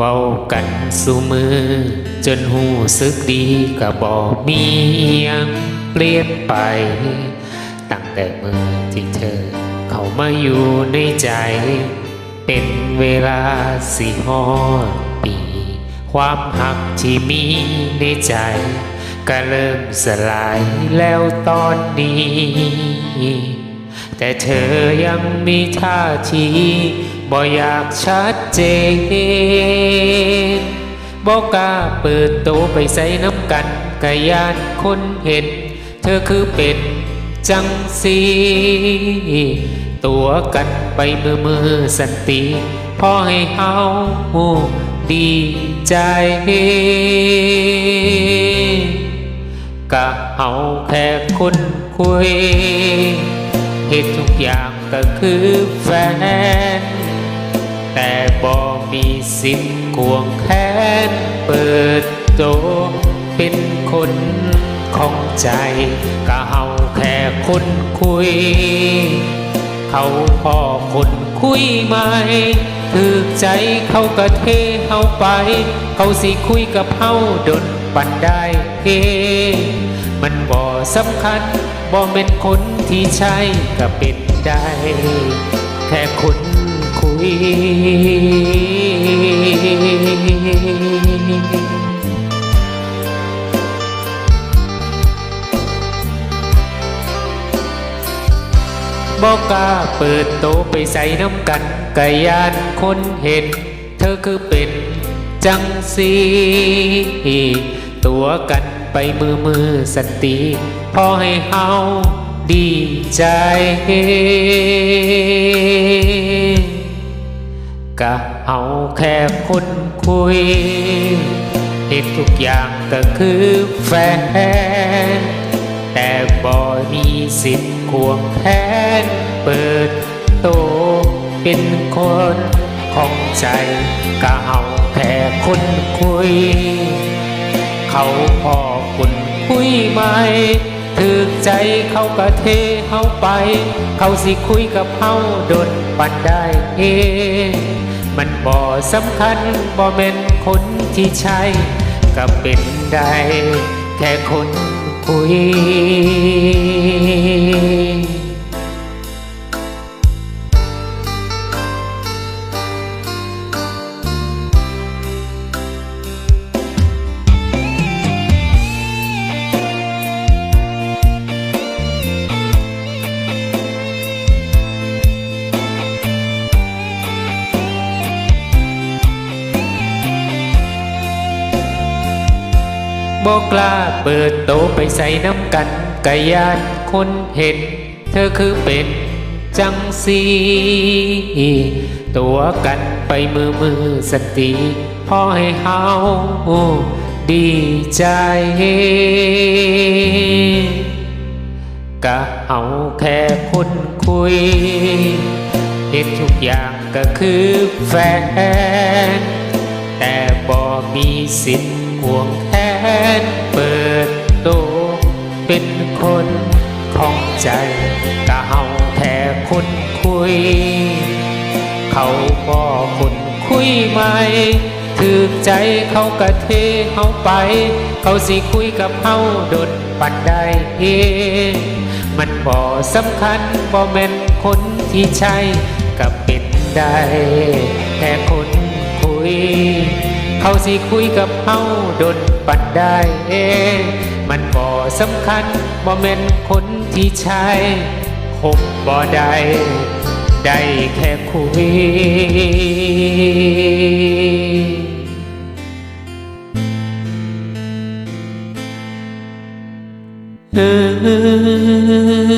เว้ากันสู่มือ จนหูสึกดีก็บอกมีอิหยังเปลี่ยนไป ตั้งแต่เมื่อที่เธอ เข้ามาอยู่ในใจ เป็นเวลาสี่หอดปี ความหักที่มีในใจ ก็เริ่มสลายแล้วตอนนี้ แต่เธอยังมีท่าที บ่อยากชัดเจนบอกกล้าเปิดโตวไปใส่น้ำกันกะยานคนเห็น เธอคือเป็นจังสีตัวกันไปมือมือสันติพอให้เฮาดีใจกะเอาแค่คนคุยเหตุทุกอย่างก็คือแฟน แต่บ่มีสิทธิ์ควงแขนเปิดโตเป็นคนของใจก็เอาแค่คนคุย เขาพอคนคุยไหมถือใจเขาก็เทเฮาไป เขาสิคุยกับเฮาดนปันได้เฮมันบ่สำคัญบ่เป็นคนที่ใช่ก็เป็นได้ แค่คนคุย บอกกล้าเปิดโตไปใส่น้ำกันกะยานคนเห็น เธอคือเป็นจังสีตัวกันไปมือมือสันติพอให้เฮาดีใจ กะเอาแค่คนคุยเหตุทุกอย่างก็คือแฟน แต่บ่มีสิทธิ์ควงแขนเปิดโตเป็นคนของใจก็เอาแค่คนคุย เขาพอคุณคุยไหมถึกใจเขาก็เทเฮาไป เขาสิคุยกับเฮาโดนปันได้เอง มันบ่สำคัญบ่แม่นคนที่ใช่ก็เป็นได้แค่คนคุย บอกกล้าเปิดโตไปใส่น้ำกันกะยานคนเห็น เธอคือเป็นจังสีตัวกันไปมือมือสติพอให้เฮาดีใจกะเอาแค่คนคุยเหตุทุกอย่างก็คือแฟน แต่บ่มีสิทธิ์ ควงแขนเปิดโตวเป็นคนของใจก็เอาแค่คนคุย เขาบ่คนคุยไหมถือใจเขากะเทเฮาไป เขาสิคุยกับเฮาดนปันไดเองมันบ่สำคัญบ่แม่นคนที่ใช่ก็เป็นได้แค่คนคุย เขาสิคุยกับเฮาโดนปันได้เองมันบ่สำคัญบ่แม่นคนที่ใช่คบบ่ได้ได้แค่คุยเออ